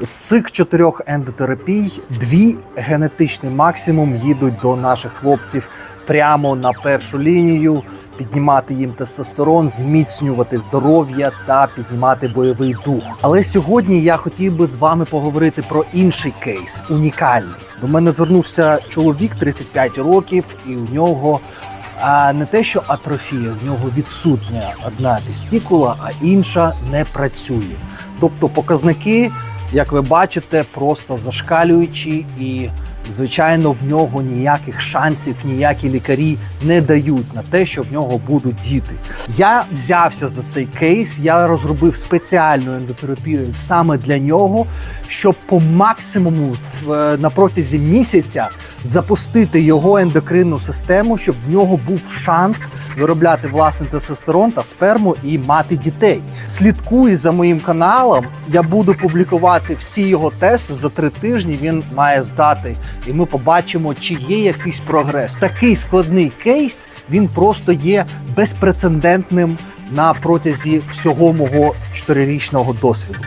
З цих чотирьох ендотерапій дві генетичний максимум їдуть до наших хлопців прямо на першу лінію, піднімати їм тестостерон, зміцнювати здоров'я та піднімати бойовий дух. Але сьогодні я хотів би з вами поговорити про інший кейс, унікальний. До мене звернувся чоловік 35 років, і у нього а не те, що атрофія, в нього відсутня одна тестікула, а інша не працює. Тобто показники, як ви бачите, просто зашкалюючі, і звичайно в нього ніяких шансів, ніякі лікарі не дають на те, що в нього будуть діти. Я взявся за цей кейс, я розробив спеціальну ендотерапію саме для нього, щоб по максимуму в- на протязі місяця запустити його ендокринну систему, щоб в нього був шанс виробляти власний тестостерон та сперму і мати дітей. Слідкуй за моїм каналом. Я буду публікувати всі його тести за три тижні. Він має здати, і ми побачимо, чи є якийсь прогрес. Такий складний кейс він просто є безпрецедентним на протязі всього мого чотирирічного досвіду.